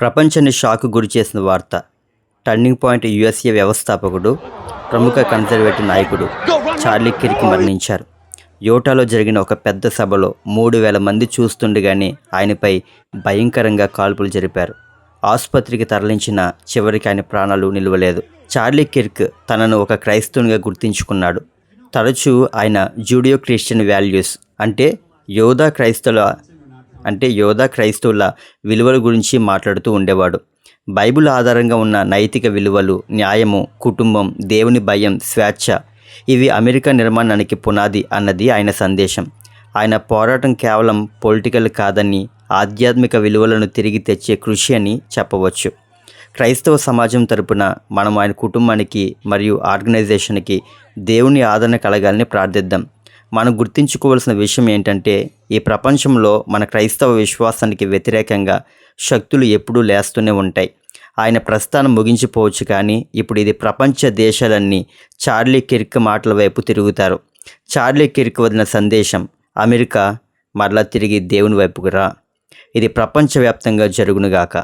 ప్రపంచాన్ని షాక్ గురి చేసిన వార్త. టర్నింగ్ పాయింట్ యుఎస్ఏ వ్యవస్థాపకుడు ప్రముఖ కన్జర్వేటివ్ నాయకుడు చార్లీ కిర్క్ మరణించారు. యోటాలో జరిగిన ఒక పెద్ద సభలో మూడు వేల మంది చూస్తుండగానే ఆయనపై భయంకరంగా కాల్పులు జరిపారు. ఆసుపత్రికి తరలించిన చివరికి ఆయన ప్రాణాలు నిలవలేదు. చార్లీ కిర్క్ తనను ఒక క్రైస్తవునిగా గుర్తించుకున్నాడు. తరచూ ఆయన జూడియో క్రిస్టియన్ వాల్యూస్ అంటే యోధా క్రైస్తవుల అంటే యోధా క్రైస్తవుల విలువల గురించి మాట్లాడుతూ ఉండేవాడు. బైబిల్ ఆధారంగా ఉన్న నైతిక విలువలు న్యాయము కుటుంబం దేవుని భయం స్వేచ్ఛ ఇవి అమెరికా నిర్మాణానికి పునాది అన్నది ఆయన సందేశం. ఆయన పోరాటం కేవలం పొలిటికల్ కాదని ఆధ్యాత్మిక విలువలను తిరిగి తెచ్చే కృషి అని చెప్పవచ్చు. క్రైస్తవ సమాజం తరపున మనం ఆయన కుటుంబానికి మరియు ఆర్గనైజేషన్కి దేవుని ఆదరణ కలగాలని ప్రార్థిద్దాం. మనం గుర్తుంచుకోవాల్సిన విషయం ఏంటంటే ఈ ప్రపంచంలో మన క్రైస్తవ విశ్వాసానికి వ్యతిరేకంగా శక్తులు ఎప్పుడూ లేస్తూనే ఉంటాయి. ఆయన ప్రస్థానం ముగించిపోవచ్చు కానీ ఇప్పుడు ఇది ప్రపంచ దేశాలన్నీ చార్లీ కిర్క్ మాటల వైపు తిరుగుతారు. చార్లీ కిర్క్ వదిలిన సందేశం అమెరికా మరలా తిరిగి దేవుని వైపుకు రా. ఇది ప్రపంచవ్యాప్తంగా జరుగునుగాక.